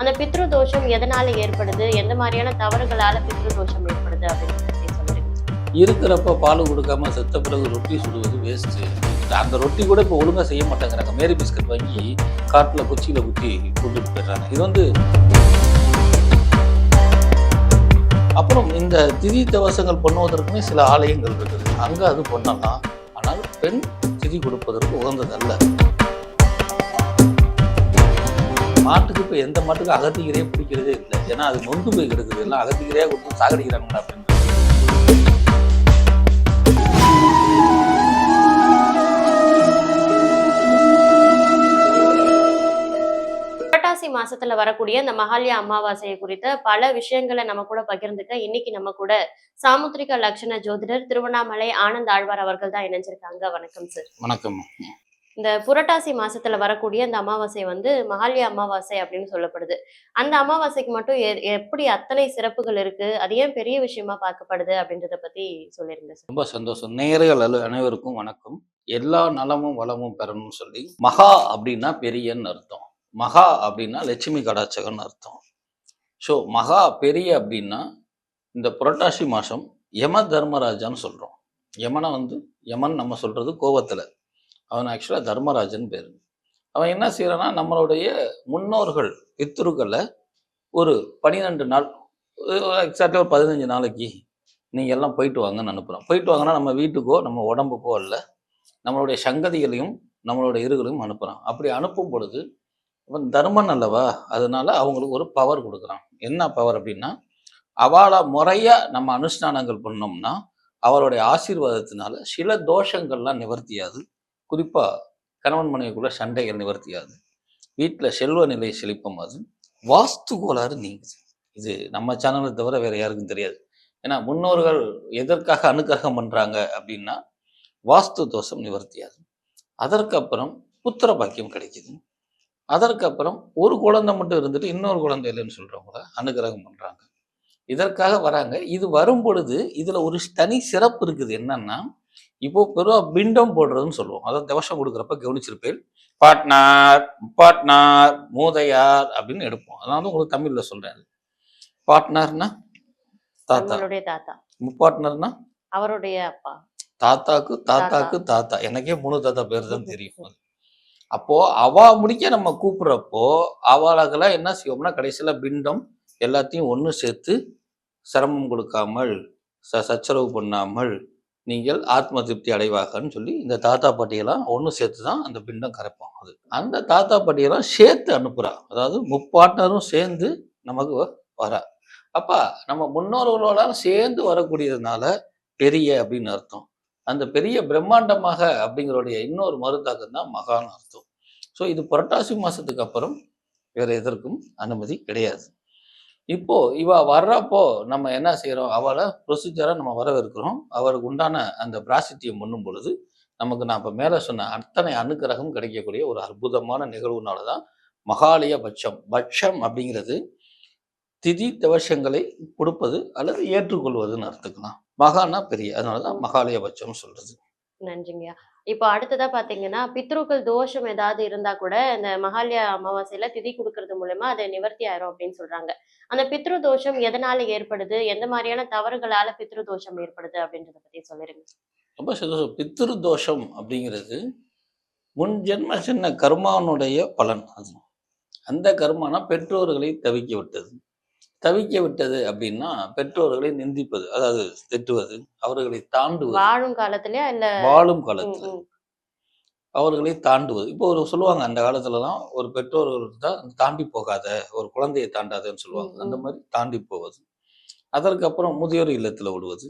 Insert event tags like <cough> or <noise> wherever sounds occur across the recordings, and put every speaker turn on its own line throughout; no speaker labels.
அந்த பித்ரு தோஷம் எதனால ஏற்படுது? எந்த மாதிரியான தவறுகளால பித்ரு தோஷம் ஏற்படுது அப்படின்னு
இருக்கிறப்ப பால் கொடுக்காம செத்த பிறகு ரொட்டி சுடுவது வேஸ்ட்டு அந்த ரொட்டி கூட இப்போ ஒழுங்காக செய்ய மாட்டேங்கிறாங்க. மேரி பிஸ்கட் வாங்கி காட்டில் குச்சியில் குத்தி கொண்டுட்டு போயிடுறாங்க. இது வந்து அப்புறம் இந்த திதி தவசங்கள் பண்ணுவதற்குமே சில ஆலயங்கள் இருக்குது. அங்கே அது பண்ணலாம். ஆனால் பெண் திதி கொடுப்பதற்கு உகந்ததல்ல. மாட்டுக்கு இப்போ எந்த மாட்டுக்கு அகத்திக்கிறே பிடிக்கிறதே இல்லை. ஏன்னா அது நொந்து போய் கிடக்குது. எல்லாம் அகத்திக்கிறே கொடுத்து சாகடிக்கிறாங்களா அப்படின்னு.
புரட்டாசி மாசத்துல வரக்கூடிய இந்த மகாலய அமாவாசையை குறித்த பல விஷயங்களை நம்ம கூட பகிர்ந்துக்க இன்னைக்கு நம்ம கூட சாமுத்திரிக லட்சண ஜோதிடர் திருவண்ணாமலை ஆனந்த் ஆழ்வார் அவர்கள் தான் இணைஞ்சிருக்காங்க. வணக்கம் சார்
வணக்கம்.
இந்த புரட்டாசி மாசத்துல வரக்கூடிய இந்த அமாவாசை வந்து மகாலி அமாவாசை அப்படின்னு சொல்லப்படுது. அந்த அமாவாசைக்கு மட்டும் எ- எப்படி அத்தனை சிறப்புகள் இருக்கு? அது ஏன் பெரிய விஷயமா பார்க்கப்படுது அப்படின்றத பத்தி சொல்லியிருந்தேன்
ரொம்ப சந்தோஷம். நேர்கள் அல்ல அனைவருக்கும் வணக்கம். எல்லா நலமும் வளமும் பெறணும்னு சொல்லி மகா அப்படின்னா பெரியன்னு அர்த்தம். மகா அப்படின்னா லட்சுமி கடாச்சகன் அர்த்தம். ஸோ மகா பெரிய அப்படின்னா இந்த புரட்டாசி மாதம் யம தர்மராஜான்னு சொல்கிறோம் யமனை வந்து யமன் நம்ம சொல்கிறது கோவத்தில். அவன் ஆக்சுவலாக தர்மராஜன் பேர். அவன் என்ன செய்கிறான்னா நம்மளுடைய முன்னோர்கள் பித்ருக்களை ஒரு பன்னிரெண்டு நாள் எக்ஸாக்டாக ஒரு பதினஞ்சு நாளைக்கு நீங்கள் எல்லாம் போயிட்டு வாங்கன்னு அனுப்புகிறோம் போயிட்டு வாங்கன்னா நம்ம வீட்டுக்கோ நம்ம உடம்புக்கோ அல்ல நம்மளுடைய சங்கதிகளையும் நம்மளுடைய இருகளையும் அனுப்புகிறான் அப்படி அனுப்பும் பொழுது அவன் தர்மன் அல்லவா? அதனால அவங்களுக்கு ஒரு பவர் கொடுக்குறான். என்ன பவர் அப்படின்னா அவளை முறையாக நம்ம அனுஷ்டானங்கள் பண்ணோம்னா அவருடைய ஆசீர்வாதத்தினால சில தோஷங்கள்லாம் நிவர்த்தியாது. குறிப்பாக கணவன் மனைவிக்குள்ள சண்டைகள் நிவர்த்தியாது. வீட்டில் செல்வ நிலை செழிப்பம் அது. வாஸ்து கோளாறு நீங்குது. இது நம்ம சேனலை தவிர வேற யாருக்கும் தெரியாது. ஏன்னா முன்னோர்கள் எதற்காக அனுக்கிரகம் பண்றாங்க அப்படின்னா வாஸ்து தோஷம் நிவர்த்தியாது. அதற்கப்புறம் புத்திர பாக்கியம் கிடைக்குது. அதற்கப்புறம் ஒரு குழந்தை மட்டும் இருந்துட்டு இன்னொரு குழந்தை இல்லைன்னு சொல்கிறவங்கள அனுக்கிரகம் பண்றாங்க. இதற்காக வராங்க. இது வரும் பொழுது இதுல ஒரு தனி சிறப்பு இருக்குது. என்னன்னா இப்போ பெருவா பிண்டம் போடுறதுன்னு சொல்லுவோம். அதாவது தவசம் கொடுக்குறப்ப கவனிச்சிருப்பேன். பாட்னார் பாட்னார் மூதையார் அப்படின்னு எடுப்போம். அதாவது உங்களுக்கு தமிழ்ல சொல்றேன். பாட்னார்னா தாத்தா.
தாத்தா.
முப்பாட்னர்னா
அவருடைய அப்பா.
தாத்தாக்கு தாத்தாக்கு தாத்தா. எனக்கே மூணு தாத்தா பேர் தான் தெரியும். அது. <laughs> அப்போ அவா முடிக்க நம்ம கூப்பிடுறப்போ அவளுக்கெல்லாம் என்ன செய்வோம்னா கடைசியில பிண்டம் எல்லாத்தையும் ஒன்று சேர்த்து சிரமம் கொடுக்காமல் ச சச்சரவு பண்ணாமல் நீங்கள் ஆத்ம திருப்தி அடைவாகன்னு சொல்லி இந்த தாத்தா பாட்டியெல்லாம் ஒன்று சேர்த்து தான் அந்த பிண்டம் கரைப்போம் அது. அந்த தாத்தா பாட்டியெல்லாம் சேர்த்து அனுப்புறா. அதாவது முப்பாட்டினரும் சேர்ந்து நமக்கு வரா. அப்பா நம்ம முன்னோர்களோட சேர்ந்து வரக்கூடியதுனால பெரிய அப்படின்னு அர்த்தம். அந்த பெரிய பிரம்மாண்டமாக அப்படிங்கிறோடைய இன்னொரு மறுதாக்கம் தான் மகான் அர்த்தம். ஸோ இது புரட்டாசி மாதத்துக்கு அப்புறம் வேறு எதற்கும் அனுமதி கிடையாது. இப்போ இவ வர்றப்போ நம்ம என்ன செய்கிறோம் அவளை ப்ரொசீஜராக நம்ம வரவேற்கிறோம். அவருக்கு உண்டான அந்த பிராசித்தியம் பண்ணும் பொழுது நமக்கு நான் இப்போ மேலே சொன்ன அத்தனை அனுக்கிரகம் கிடைக்கக்கூடிய ஒரு அற்புதமான நிகழ்வுனால தான் மகாலய பட்சம். பட்சம் அப்படிங்கிறது திதி தவசங்களை கொடுப்பது அல்லது ஏற்றுக்கொள்வதுன்னு அர்த்தக்கலாம் மகானா பெரிய. அதனால தான் மகாலய பட்சம் சொல்கிறது
நன்றிங்கய்யா. இப்போ அடுத்ததா பாத்தீங்கன்னா பித்ருக்கள் தோஷம் ஏதாவது இருந்தா கூட இந்த மகாலய அமாவாசையில திதி கொடுக்கறது மூலயமா அதை நிவர்த்தி ஆயிரும் அப்படின்னு சொல்றாங்க. அந்த பித்ரு தோஷம் எதனால ஏற்படுது? எந்த மாதிரியான தவறுகளால பித்ரு தோஷம் ஏற்படுது அப்படின்றத பத்தி சொல்லிருங்க.
ரொம்ப சந்தோஷம். பித்ரு தோஷம் அப்படிங்கிறது முன் ஜென்ம சின்ன கர்மானுடைய பலன். அது அந்த கர்மானா பெற்றோர்களை தவிக்க விட்டது. தவிக்க விட்டது அப்படின்னா பெற்றோர்களை நிந்திப்பது அதாவது திட்டுவது அவர்களை தாண்டுவது.
வாழும் காலத்திலயா இல்ல?
வாழும் காலத்துல. அவர்களை தாண்டுவது. இப்போ ஒரு சொல்லுவாங்க அந்த காலத்துலலாம் ஒரு பெற்றோர்கள் தான் தாண்டி போகாத ஒரு குழந்தையை தாண்டாதன்னு சொல்லுவாங்க. அந்த. மாதிரி தாண்டி போவது. அதற்கப்புறம் முதியோர் இல்லத்துல விடுவது.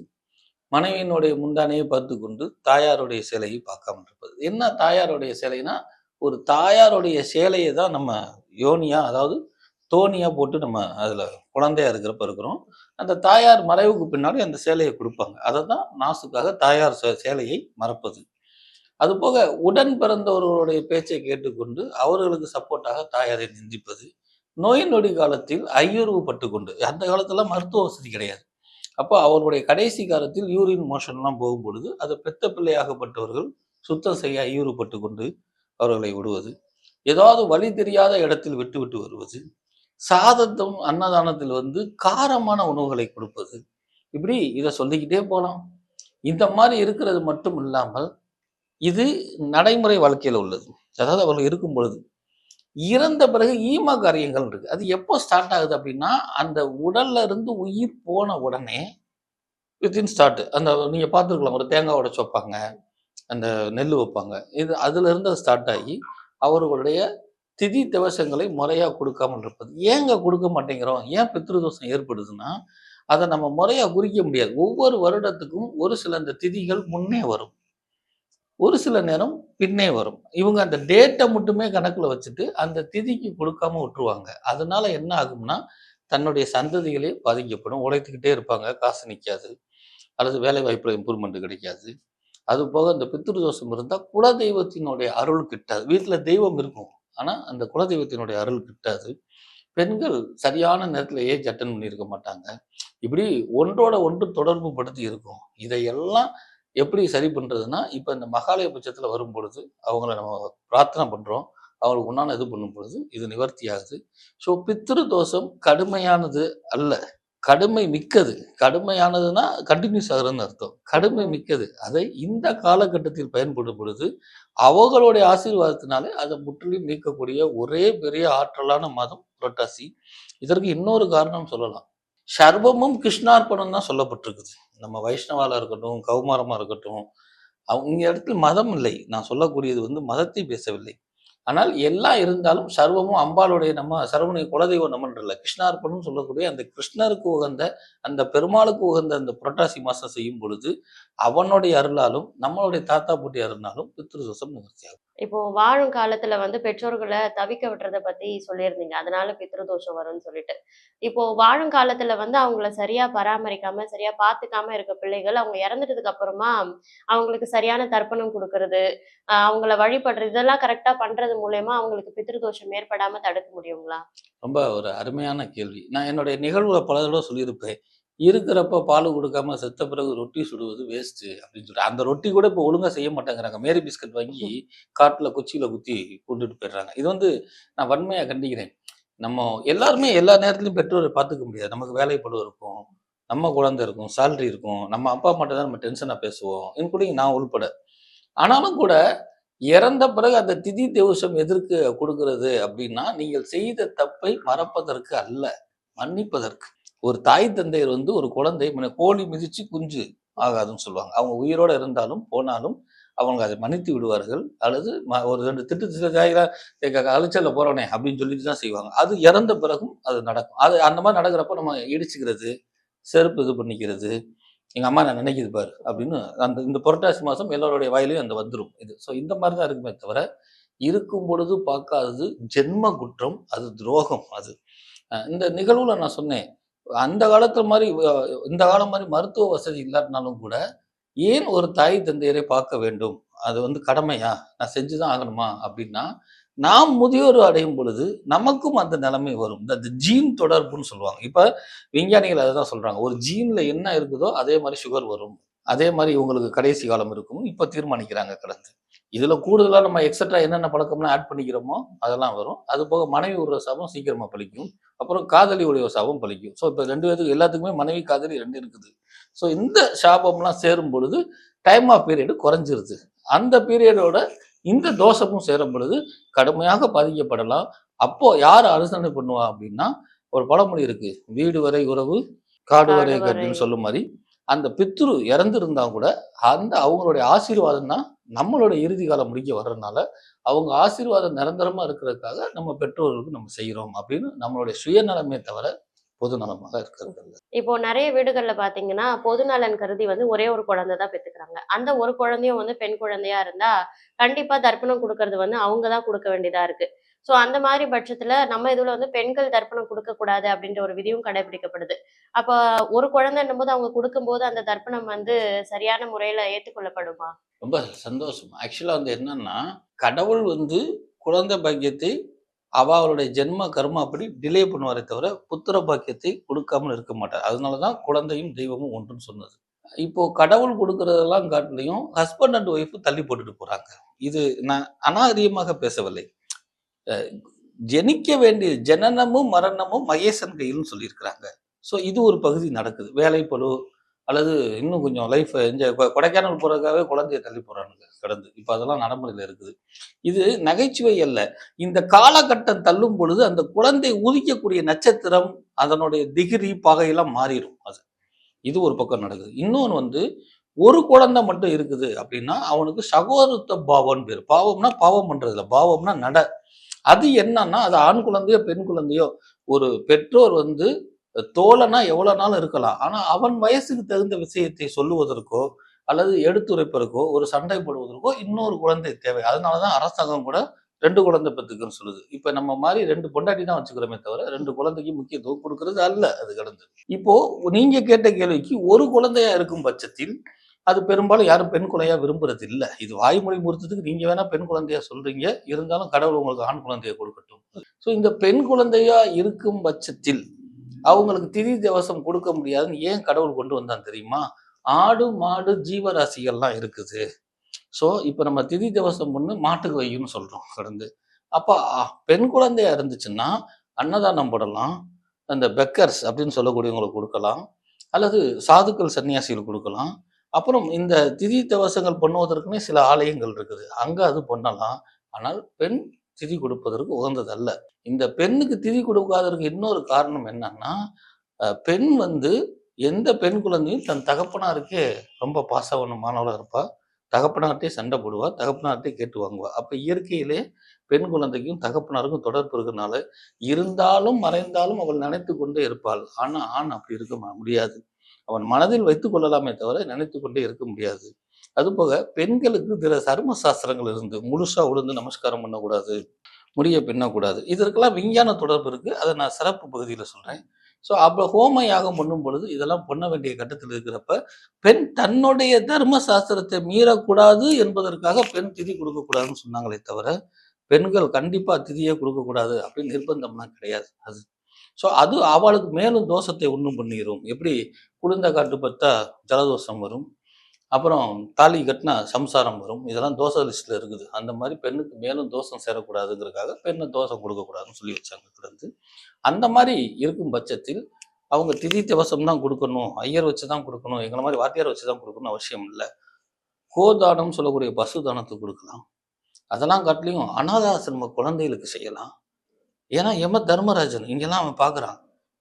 மனைவியினுடைய முந்தானையை பார்த்து கொண்டு தாயாருடைய சேலையை பார்க்காம இருப்பது. என்ன தாயாருடைய சேலைனா ஒரு தாயாருடைய சேலையை தான் நம்ம யோனியா அதாவது தோணியாக போட்டு நம்ம அதில் குழந்தையா இருக்கிறப்ப இருக்கிறோம். அந்த தாயார் மறைவுக்கு பின்னாடி அந்த சேலையை கொடுப்பாங்க. அதை தான் நாசுக்காக தாயார் சே- சேலையை மறப்பது. அதுபோக உடன் பிறந்தவர்களுடைய பேச்சை கேட்டுக்கொண்டு அவர்களுக்கு சப்போர்ட்டாக தாயாரை நிந்திப்பது. நோய் நொடி காலத்தில் ஐயுறவு பட்டு கொண்டு அந்த காலத்தில் மருத்துவ வசதி கிடையாது. அப்போ அவருடைய கடைசி காலத்தில் யூரின் மோஷன்லாம் போகும் பொழுது அதை பெத்த பிள்ளையாகப்பட்டவர்கள் சுத்தம் செய்ய ஐயுறுப்பட்டு கொண்டு அவர்களை விடுவது. ஏதாவது வழி தெரியாத இடத்தில் விட்டு விட்டு வருவது. சாதத்தும் அன்னதானத்தில் வந்து காரமான உணவுகளை கொடுப்பது. இப்படி இதை சொல்லிக்கிட்டே போகலாம் இந்த மாதிரி இருக்கிறது மட்டும் இல்லாமல் இது நடைமுறை வாழ்க்கையில் உள்ளது. அதாவது அவர்கள் இருக்கும் பொழுது இறந்த பிறகு ஈம காரியங்கள் இருக்கு. அது எப்போ ஸ்டார்ட் ஆகுது அப்படின்னா அந்த உடல்ல இருந்து உயிர் போன உடனே வித்தின் ஸ்டார்ட் அந்த நீங்க பார்த்துருக்கலாம் ஒரு தேங்காய் உடச்சு வைப்பாங்க அந்த நெல் வைப்பாங்க. இது அதுல இருந்து அது ஸ்டார்ட் ஆகி அவர்களுடைய திதி திவசங்களை முறையாக கொடுக்காமல் இருப்பது. ஏங்க கொடுக்க மாட்டேங்கிறோம்? ஏன் பித்ருதோஷம் ஏற்படுதுன்னா அதை நம்ம முறையாக குறிக்க முடியாது. ஒவ்வொரு வருடத்துக்கும் ஒரு சில அந்த திதிகள் முன்னே வரும். ஒரு சில நேரம் பின்னே வரும். இவங்க அந்த டேட்டை மட்டுமே கணக்கில் வச்சுட்டு அந்த திதிக்கு கொடுக்காம விட்டுருவாங்க. அதனால என்ன ஆகும்னா தன்னுடைய சந்ததிகளே பாதிக்கப்படும். உழைத்துக்கிட்டே இருப்பாங்க. காசு நிற்காது அல்லது வேலை வாய்ப்பில் இம்ப்ரூவ்மெண்ட் கிடைக்காது. அது போக இந்த பித்ருதோஷம் இருந்தால் குலதெய்வத்தினுடைய அருள் கிட்டாது. வீட்டில் தெய்வம் இருக்கும். ஆனால் அந்த குலதெய்வத்தினுடைய அருள் கிட்டாது. பெண்கள் சரியான நேரத்தில் ஏஜ் அட்டன் பண்ணியிருக்க மாட்டாங்க. இப்படி ஒன்றோட ஒன்று தொடர்பு படுத்தி இருக்கும். இதையெல்லாம் எப்படி சரி பண்ணுறதுன்னா இப்போ இந்த மகாலய பட்சத்தில் வரும் பொழுது அவங்கள நம்ம பிரார்த்தனை பண்ணுறோம் அவங்களுக்கு உண்டான இது பண்ணும் பொழுது இது நிவர்த்தி ஆகுது ஸோ பித்திரு தோஷம் கடுமையானது அல்ல. கடுமை மிக்கது. கடுமையானதுன்னா கண்டினியூஸ் ஆகுறதுன்னு அர்த்தம். கடுமை மிக்கது. அதை இந்த காலகட்டத்தில் பயன்படும் பொழுது அவங்களுடைய ஆசீர்வாதத்தினாலே அதை முற்றிலும் நீக்கக்கூடிய ஒரே பெரிய ஆற்றலான மதம் புரட்டாசி. இதற்கு இன்னொரு காரணம் சொல்லலாம். சர்வமும் கிருஷ்ணார்ப்பணம் தான் சொல்லப்பட்டிருக்குது. நம்ம வைஷ்ணவால இருக்கட்டும் கௌமாரமா இருக்கட்டும். அவங்க இடத்துல மதம் இல்லை. நான் சொல்லக்கூடியது வந்து மதத்தை பேசவில்லை. ஆனால் எல்லாம் இருந்தாலும் சர்வமும் அம்பாளுடைய நம்ம சர்வனுடைய குலதெய்வம் நம்மன்றல கிருஷ்ணார்ப்பணம் சொல்லக்கூடிய அந்த கிருஷ்ணருக்கு உகந்த அந்த பெருமாளுக்கு உகந்த அந்த புரட்டாசி மாசம் செய்யும் பொழுது அவனுடைய அருளாலும் நம்மளுடைய தாத்தா பூட்டி அருளாலும் பித்ருதோஷம் நிவர்த்தியாகும்
இப்போ வாழும் காலத்துல வந்து பெற்றோர்களை தவிக்க விட்டுறத பத்தி சொல்லியிருந்தீங்க. அதனால பித்ருதோஷம் வரும்னு சொல்லிட்டு. இப்போ வாழும் காலத்துல வந்து அவங்கள சரியா பராமரிக்காம சரியா பாத்துக்காம இருக்க பிள்ளைகள் அவங்க இறந்துட்டதுக்கு அப்புறமா அவங்களுக்கு சரியான தர்ப்பணம் கொடுக்கறது அவங்கள வழிபடுறது இதெல்லாம் கரெக்டா பண்றது மூலயமா அவங்களுக்கு பித்ருதோஷம் ஏற்படாம தடுக்க முடியுங்களா?
ரொம்ப ஒரு அருமையான கேள்வி. நான் என்னுடைய நிகழ்வுல பல தடவை சொல்லியிருப்பேன். இருக்கிறப்ப பால் கொடுக்காம செத்த பிறகு ரொட்டி சுடுவது வேஸ்ட்டு அப்படின்னு சொல்லி அந்த ரொட்டி கூட இப்போ ஒழுங்காக செய்ய மாட்டேங்கிறாங்க. மேரி பிஸ்கட் வாங்கி காட்டில் குச்சியில் குத்தி கொண்டுட்டு போயிடுறாங்க. இது வந்து நான் வன்மையாக கண்டிக்கிறேன். நம்ம எல்லாருமே எல்லா நேரத்துலையும் பெற்றோரை பார்த்துக்க முடியாது. நமக்கு வேலைப்படு இருக்கும் நம்ம குழந்தை இருக்கும் சேலரி இருக்கும் நம்ம அப்பா மட்டும் தான் நம்ம டென்ஷனாக பேசுவோம். இன்க்ளூடிங் நான் உள்பட. ஆனாலும் கூட இறந்த பிறகு அந்த திதி தேவசம் எதற்கு கொடுக்கறது அப்படின்னா நீங்கள் செய்த தப்பை மறப்பதற்கு அல்ல மன்னிப்பதற்கு. ஒரு தாய் தந்தையர் வந்து ஒரு குழந்தை கோழி மிதிச்சு குஞ்சு ஆகாதுன்னு சொல்லுவாங்க. அவங்க உயிரோடு இருந்தாலும் போனாலும் அவங்க அதை மன்னித்து விடுவார்கள். அல்லது ஒரு ரெண்டு திட்டு திட்டு அலைச்சலில் போறோனே அப்படின்னு சொல்லிட்டு தான் செய்வாங்க. அது இறந்த பிறகும் அது நடக்கும். அது அந்த மாதிரி நடக்கிறப்ப நம்ம இடிச்சுக்கிறது செருப்பு இது பண்ணிக்கிறது எங்க அம்மா நான் நினைக்குது பாரு அப்படின்னு அந்த இந்த புரட்டாசி மாசம் எல்லோருடைய வாயிலையும் அந்த வந்துடும் இது. ஸோ இந்த மாதிரி தான் இருக்குமே தவிர இருக்கும் பொழுது பார்க்காதது ஜென்ம குற்றம் அது துரோகம் அது. இந்த நிகழ்வுல நான் சொன்னேன். அந்த காலத்துல மாதிரி இந்த காலம் மாதிரி மருத்துவ வசதி இல்லாட்டினாலும் கூட ஏன் ஒரு தாய் தந்தையரை பார்க்க வேண்டும்? அது வந்து கடமையா? நான் செஞ்சுதான் ஆகணுமா? அப்படின்னா நாம் முதியோர் அடையும் பொழுது நமக்கும் அந்த நிலைமை வரும். இந்த ஜீன் தொடர்புன்னு சொல்லுவாங்க. இப்ப விஞ்ஞானிகள் அதை தான் சொல்றாங்க. ஒரு ஜீன்ல என்ன இருக்குதோ அதே மாதிரி சுகர் வரும். அதே மாதிரி இவங்களுக்கு கடைசி காலம் இருக்கும். இப்ப தீர்மானிக்கிறாங்க கடந்து. இதுல கூடுதலா நம்ம எக்ஸட்ரா என்னென்ன பழக்கம்லாம் ஆட் பண்ணிக்கிறோமோ அதெல்லாம் வரும். அது போக மனைவி விடுற சாபம் சீக்கிரமா பழிக்கும். அப்புறம் காதலி உடைய சாபம் பழிக்கும். ஸோ இப்போ ரெண்டு பேருக்கு எல்லாத்துக்குமே மனைவி காதலி ரெண்டு இருக்குது. ஸோ இந்த சாபம்லாம் சேரும் பொழுது டைம் ஆஃப் பீரியடு குறைஞ்சிருது. அந்த பீரியடோட இந்த தோஷமும் சேரும் பொழுது கடுமையாக பாதிக்கப்படலாம். அப்போ யார் அனுசரணை பண்ணுவா அப்படின்னா ஒரு பழமொழி இருக்கு. வீடு வரை உறவு காடு வரை
காடு வரை.
கட்டின்னு சொல்லும் மாதிரி. அந்த பித்ரு இறந்திருந்தா கூட அந்த அவங்களுடைய ஆசீர்வாதம் தான் நம்மளோட இறுதி காலம் முடிக்க வர்றதுனால அவங்க ஆசீர்வாதம் நிரந்தரமா இருக்கிறதுக்காக நம்ம பெற்றோர்களுக்கு நம்ம செய்யறோம் அப்படின்னு நம்மளுடைய சுயநலமே தவிர பொது நலமாக இருக்கிறது
இப்போ நிறைய வீடுகள்ல பாத்தீங்கன்னா பொது நலன் கருதி வந்து ஒரே ஒரு குழந்தை தான் பெத்துக்கிறாங்க. அந்த ஒரு குழந்தையும் வந்து பெண் குழந்தையா இருந்தா கண்டிப்பா தர்ப்பணம் கொடுக்கறது வந்து அவங்க தான் கொடுக்க வேண்டியதா இருக்கு. ஸோ அந்த மாதிரி பட்சத்தில் நம்ம இதில் வந்து பெண்கள் தர்ப்பணம் கொடுக்கக்கூடாது அப்படின்ற ஒரு விதியும் கடைபிடிக்கப்படுது. அப்போ ஒரு குழந்தைன்னும் போது அவங்க கொடுக்கும்போது அந்த தர்ப்பணம் வந்து சரியான முறையில் ஏற்றுக்கொள்ளப்படுமா?
ரொம்ப சந்தோஷம். ஆக்சுவலாக வந்து என்னன்னா கடவுள் வந்து குழந்தை பாக்கியத்தை அவளுடைய ஜென்ம கர்மாப்படி டிலே பண்ணுவாரே தவிர புத்திர பாக்கியத்தை கொடுக்காமல் இருக்க மாட்டார். அதனால தான் குழந்தையும் தெய்வமும் ஒன்றுன்னு சொன்னது. இப்போ கடவுள் கொடுக்கறதெல்லாம் காட்டிலையும் ஹஸ்பண்ட் அண்ட் ஒய்ஃபு தள்ளி போட்டுட்டு போறாங்க. இது நான் அநாகரியமாக பேசவில்லை. ஜெனிக்க வேண்டிய ஜனனமும் மரணமும் மகேசன் கையில்னு சொல்லியிருக்கிறாங்க. ஸோ இது ஒரு பகுதி நடக்குது. வேலைப்பளு அல்லது இன்னும் கொஞ்சம் லைஃப் என்ஜாய் இப்போ கொடைக்கானல் போகிறதுக்காகவே குழந்தைய தள்ளி போகிறானுங்க கடந்து. இப்போ அதெல்லாம் நடைமுறையில் இருக்குது. இது நகைச்சுவை அல்ல. இந்த காலகட்டம் தள்ளும் பொழுது அந்த குழந்தை உதிக்கக்கூடிய நட்சத்திரம் அதனுடைய திகிரி பகையெல்லாம் மாறிடும் அது. இது ஒரு பக்கம் நடக்குது. இன்னொன்று வந்து ஒரு குழந்தை மட்டும் இருக்குது அப்படின்னா அவனுக்கு சகோதரத்த பாவம்னு பேர். பாவம்னா பாவம் பண்ணுறதில்ல பாவம்னா நட. அது என்னன்னா அது ஆண் குழந்தையோ பெண் குழந்தையோ ஒரு பெற்றோர் வந்து தோழனா எவ்வளவு நாள் இருக்கலாம். ஆனா அவன் வயசுக்கு தகுந்த விஷயத்தை சொல்லுவதற்கோ அல்லது எடுத்துரைப்பதற்கோ ஒரு சண்டை போடுவதற்கோ இன்னொரு குழந்தை தேவை. அதனாலதான் அரசாங்கம் கூட ரெண்டு குழந்தை பெற்றுக்குன்னு சொல்லுது. இப்ப நம்ம மாதிரி ரெண்டு பொண்டாட்டி தான் வச்சுக்கிறோமே தவிர ரெண்டு குழந்தைக்கு முக்கியத்துவம் கொடுக்கறது அல்ல அது கடந்து. இப்போ நீங்க கேட்ட கேள்விக்கு ஒரு குழந்தையா இருக்கும் பட்சத்தில் அது பெரும்பாலும் யாரும் பெண் குழந்தையா விரும்புறது இல்லை இது வாய்மொழி முறுத்ததுக்கு நீங்க வேணா பெண் குழந்தையா சொல்றீங்க. இருந்தாலும் கடவுள் உங்களுக்கு ஆண் குழந்தையை கொடுக்கட்டும். ஸோ இந்த பெண் குழந்தையா இருக்கும் பட்சத்தில் அவங்களுக்கு திதி தேவசம் கொடுக்க முடியாதுன்னு ஏன் கடவுள் கொண்டு வந்தான் தெரியுமா? ஆடு மாடு ஜீவராசிகள்லாம் இருக்குது. ஸோ இப்போ நம்ம திதி தேவசம் பண்ணு மாட்டுக்கு வையும்னு சொல்றோம் கடந்து. அப்போ பெண் குழந்தையா இருந்துச்சுன்னா அன்னதானம் போடலாம். அந்த பெக்கர்ஸ் அப்படின்னு சொல்லக்கூடியவங்களுக்கு கொடுக்கலாம். அல்லது சாதுக்கள் சன்னியாசிகள் கொடுக்கலாம். அப்புறம் இந்த திதி தவசங்கள் பண்ணுவதற்குனே சில ஆலயங்கள் இருக்குது. அங்கே அது பண்ணலாம். ஆனால் பெண் திதி கொடுப்பதற்கு உகந்ததல்ல. இந்த பெண்ணுக்கு திதி கொடுக்காததற்கு இன்னொரு காரணம் என்னன்னா பெண் வந்து எந்த பெண் குழந்தையும் தன் தகப்பனாருக்கே ரொம்ப பாசவனமானவளாக இருப்பா. தகப்பனார்ட்டே சண்டை போடுவா தகப்பனார்ட்டே கேட்டு வாங்குவா. அப்போ இயற்கையிலே பெண் குழந்தைக்கும் தகப்பனாருக்கும் தொடர்பு இருக்கிறனால இருந்தாலும் மறைந்தாலும் அவள் நினைத்து கொண்டே இருப்பாள். ஆனால் ஆண் அப்படி இருக்க முடியாது. அவன் மனதில் வைத்துக் கொள்ளலாமே தவிர நினைத்து கொண்டே இருக்க முடியாது. அதுபோக பெண்களுக்கு பிற சர்ம சாஸ்திரங்கள் இருந்து முழுசா உளுந்து நமஸ்காரம் பண்ணக்கூடாது முடிய பின்னக்கூடாது. இதற்கெல்லாம் விஞ்ஞான தொடர்பு இருக்கு. அதை நான் சிறப்பு பகுதியில் சொல்றேன். ஸோ அப்போ ஹோம யாகம் பண்ணும் பொழுது இதெல்லாம் பண்ண வேண்டிய கட்டத்தில் இருக்கிறப்ப பெண் தன்னுடைய தர்ம சாஸ்திரத்தை மீறக்கூடாது என்பதற்காக பெண் திதி கொடுக்கக்கூடாதுன்னு சொன்னாங்களே தவிர பெண்கள் கண்டிப்பாக திதியை கொடுக்கக்கூடாது அப்படின்னு நிர்பந்தம்லாம் கிடையாது. அது ஸோ அது அவளுக்கு மேலும் தோஷத்தை ஒன்றும் பண்ணிடும் எப்படி? குளிர்ந்த காட்டு பார்த்தா ஜலதோஷம் வரும். அப்புறம் தாலி கட்டினா சம்சாரம் வரும். இதெல்லாம் தோசை லிஸ்ட்டில் இருக்குது. அந்த மாதிரி பெண்ணுக்கு மேலும் தோஷம் சேரக்கூடாதுங்கிறதுக்காக பெண்ணை தோசை கொடுக்கக்கூடாதுன்னு சொல்லி வச்சாங்க கிடந்து. அந்த மாதிரி இருக்கும் பட்சத்தில் அவங்க திதி திவசம் தான் கொடுக்கணும் ஐயர் வச்சு தான் கொடுக்கணும் எங்களை மாதிரி வாத்தியார் வச்சு தான் கொடுக்கணும் அவசியம் இல்லை. கோதானம் சொல்லக்கூடிய பசு தானத்தை கொடுக்கலாம். அதெல்லாம் காட்டிலையும் அனாதாசிரம குழந்தைகளுக்கு செய்யலாம். ஏன்னா எம தர்மராஜன் இங்கெல்லாம் அவன் பார்க்குறான்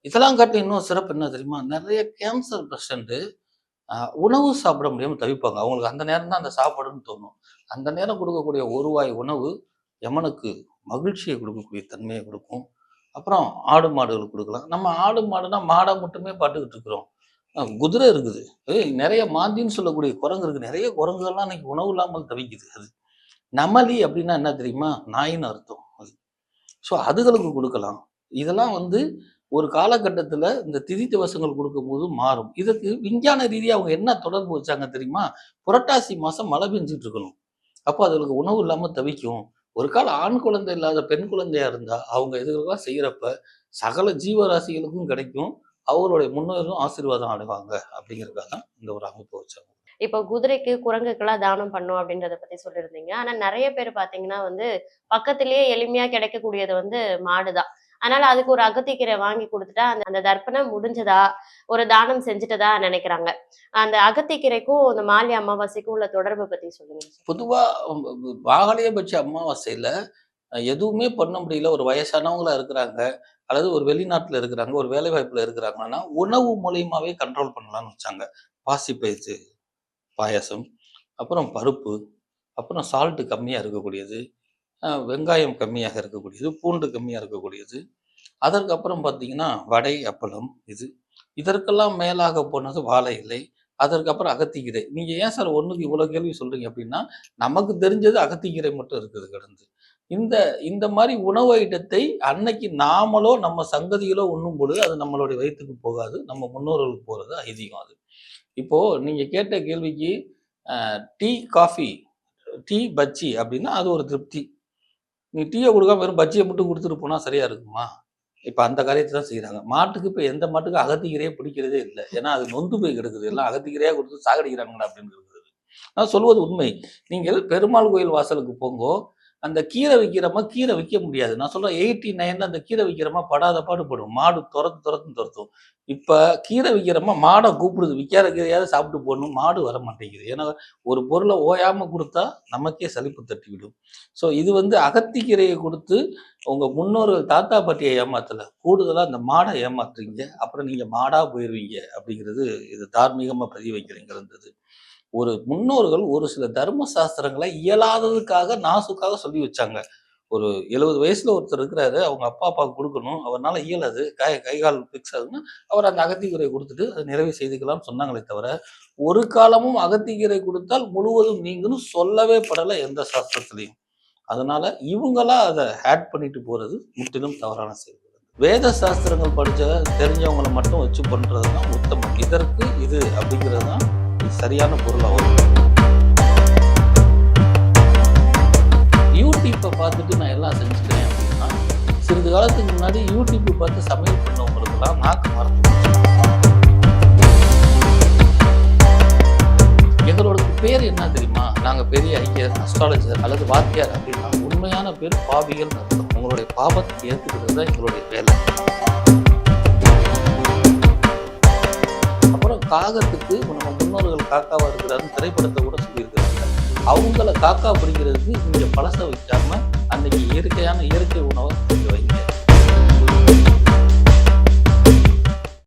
இதெல்லாம் காட்டி இன்னும் சிறப்பு என்ன தெரியுமா? நிறைய கேன்சர் பேஷண்ட்டு உணவு சாப்பிட முடியாமல் தவிப்பாங்க. அவங்களுக்கு அந்த நேரம் தான் அந்த சாப்பாடுன்னு தோணும். அந்த நேரம் கொடுக்கக்கூடிய ஒரு வாய் உணவு யமனுக்கு மகிழ்ச்சியை கொடுக்கக்கூடிய தன்மையை கொடுக்கும். அப்புறம் ஆடு மாடுகள் கொடுக்கலாம். நம்ம ஆடு மாடுனா மாடை மட்டுமே பாட்டுக்கிட்டு இருக்கிறோம். குதிரை இருக்குது. நிறைய மாந்தின்னு சொல்லக்கூடிய குரங்கு இருக்குது. நிறைய குரங்குகள்லாம் இன்னைக்கு உணவு இல்லாமல் தவிக்குது. அது நமலி அப்படின்னா என்ன தெரியுமா? நாயின்னு அர்த்தம். ஸோ அதுகளுக்கு கொடுக்கலாம். இதெல்லாம் வந்து ஒரு காலகட்டத்தில் இந்த திதி திவசங்கள் கொடுக்கும்போது மாறும். இதுக்கு விஞ்ஞான ரீதியாக அவங்க என்ன தொடர்பு வச்சாங்க தெரியுமா? புரட்டாசி மாதம் மழை பெஞ்சிட்டு இருக்கணும். அப்போ அதுகளுக்கு உணவு இல்லாமல் தவிக்கும். ஒரு கால ஆண் குழந்தை இல்லாத பெண் குழந்தையா இருந்தால் அவங்க இதுக்கெல்லாம் செய்கிறப்ப சகல ஜீவராசிகளுக்கும் கிடைக்கும். அவங்களுடைய முன்னோர்களும் ஆசீர்வாதம் அடைவாங்க அப்படிங்கிறதுக்காக தான் இந்த ஒரு அமைப்பு வச்சாங்க.
இப்போ குதிரைக்கு குரங்குக்கெல்லாம் தானம் பண்ணும் அப்படின்றத பத்தி சொல்லியிருந்தீங்க. ஆனா நிறைய பேர் பாத்தீங்கன்னா வந்து பக்கத்திலேயே எளிமையா கிடைக்கக்கூடியது வந்து மாடுதான். அதனால அதுக்கு ஒரு அகத்திக்கீரை வாங்கி கொடுத்துட்டா அந்த அந்த தர்ப்பணம் முடிஞ்சதா? ஒரு தானம் செஞ்சுட்டதா நினைக்கிறாங்க. அந்த அகத்திக்கீரைக்கும் இந்த மாலை அமாவாசைக்கும் உள்ள தொடர்பை பத்தி சொல்லுங்க.
பொதுவாக வாகலையபட்ச அமாவாசையில் எதுவுமே பண்ண முடியல. ஒரு வயசானவங்களா இருக்கிறாங்க. அல்லது ஒரு வெளிநாட்டில் இருக்கிறாங்க. ஒரு வேலை வாய்ப்பில் இருக்கிறாங்கன்னா உணவு மூலியமாவே கண்ட்ரோல் பண்ணலாம்னு வச்சாங்க. பாசிப்பயிற்று பாயாசம் அப்புறம் பருப்பு அப்புறம் சால்ட்டு கம்மியாக இருக்கக்கூடியது வெங்காயம் கம்மியாக இருக்கக்கூடியது பூண்டு கம்மியாக இருக்கக்கூடியது. அதற்கப்புறம் பார்த்தீங்கன்னா வடை அப்பளம் இது. இதற்கெல்லாம் மேலாக போனது வாழை இலை அதற்கப்புறம் அகத்திக்கீரை. நீங்கள் ஏன் சார் ஒன்றுக்கு இவ்வளோ கேள்வி சொல்கிறீங்க அப்படின்னா நமக்கு தெரிஞ்சது அகத்திக்கீரை மட்டும் இருக்குது கடந்து. இந்த இந்த மாதிரி உணவு ஐட்டத்தை அன்னைக்கு நாமளோ நம்ம சங்கதிகளோ உண்ணும் பொழுது அது நம்மளுடைய வயிற்றுக்கு போகாது நம்ம முன்னோர்களுக்கு போகிறது ஐதீகம் அது. இப்போ நீங்கள் கேட்ட கேள்விக்கு டீ காஃபி டீ பஜ்ஜி அப்படின்னா அது ஒரு திருப்தி. நீ டீயை கொடுக்காம வெறும் பஜ்ஜியை மட்டும் கொடுத்துட்டு போனால் சரியாக இருக்குமா? இப்போ அந்த காரியத்தை தான் செய்கிறாங்க மாட்டுக்கு இப்போ எந்த மாட்டுக்கு அகத்திக்கீரையே பிடிக்கிறதே இல்லை. ஏன்னா அது நொந்து போய் கிடக்குது. எல்லாம் அகத்திக்கீரையா கொடுத்து சாகடிக்கிறாங்களா அப்படின்னு இருக்குது. நான் சொல்வது உண்மை. நீங்கள் பெருமாள் கோயில் வாசலுக்கு போங்கோ. அந்த கீரை விற்கிறமா கீரை விற்க முடியாது. நான் சொல்கிறேன் எயிட்டி நைனில் அந்த கீரை விற்கிறமா படாத பாடுபடும் மாடு துரத்து துரத்து துரத்தும். இப்போ கீரை விற்கிறமா மாடை கூப்பிடுது. விற்காத கீரையாவது சாப்பிட்டு போடணும். மாடு வர மாட்டேங்குது. ஏன்னா ஒரு பொருளை ஓயாமல் கொடுத்தா நமக்கே சலிப்பு தட்டிவிடும். ஸோ இது வந்து அகத்திக்கீரையை கொடுத்து உங்கள் முன்னோர்கள் தாத்தா பாட்டியை ஏமாத்தலை. கூடுதலாக அந்த மாடை ஏமாத்துறீங்க. அப்புறம் நீங்கள் மாடாக போயிடுவீங்க அப்படிங்கிறது இது தார்மீகமாக பதிவு வைக்கிறேங்க இருந்தது. ஒரு முன்னோர்கள் ஒரு சில தர்ம சாஸ்திரங்களை இயலாததுக்காக நாசுக்காக சொல்லி வச்சாங்க. ஒரு எழுபது வயசுல ஒருத்தர் இருக்கிறாரு அவங்க அப்பா அப்பாவுக்கு கொடுக்கணும். அவரால் இயலாது. கை கை கால் ஃபிக்ஸ் ஆகுதுன்னா அவர் அந்த அகத்திக்கீரை கொடுத்துட்டு அதை நிறைவு செய்துக்கலாம்னு சொன்னாங்களே தவிர ஒரு காலமும் அகத்திக்கீரை கொடுத்தால் முழுவதும் நீங்களும் சொல்லவே படலை எந்த சாஸ்திரத்திலையும். அதனால இவங்களா அதை ஆட் பண்ணிட்டு போறது முற்றிலும் தவறான செயல் வேத சாஸ்திரங்கள் படித்த தெரிஞ்சவங்களை மட்டும் வச்சு பண்ணுறது தான் உத்தமம். இதற்கு இது அப்படிங்கிறது தான் சரியான பொருளாக வரும். யூடியூப்பை பார்த்துட்டு நான் எல்லாம் செஞ்சுக்கிறேன் அப்படின்னா சிறிது காலத்துக்கு முன்னாடி யூடியூப்பை பார்த்து சமையல் பண்ணவங்களுக்குலாம் நாக்கு மறந்து எங்களோட பேர் என்ன தெரியுமா? நாங்கள் பெரிய ஐயர் அஸ்ட்ராலஜர் அல்லது வாத்தியார் அப்படின்னா உண்மையான பேர் பாவிகள் அர்த்தம். உங்களுடைய பாவத்தை ஏற்றுக்கிறது தான் எங்களுடைய வேலை. காகத்துக்கு நம்ம முன்னோர்கள் காக்காவா இருக்கிறாருன்னு திரைப்படத்தை கூட சொல்லியிருக்கிறாங்க. அவங்கள காக்கா பிடிக்கிறதுக்கு இங்க பழச வைக்காம அன்னைக்கு இயற்கையான இயற்கை உணவை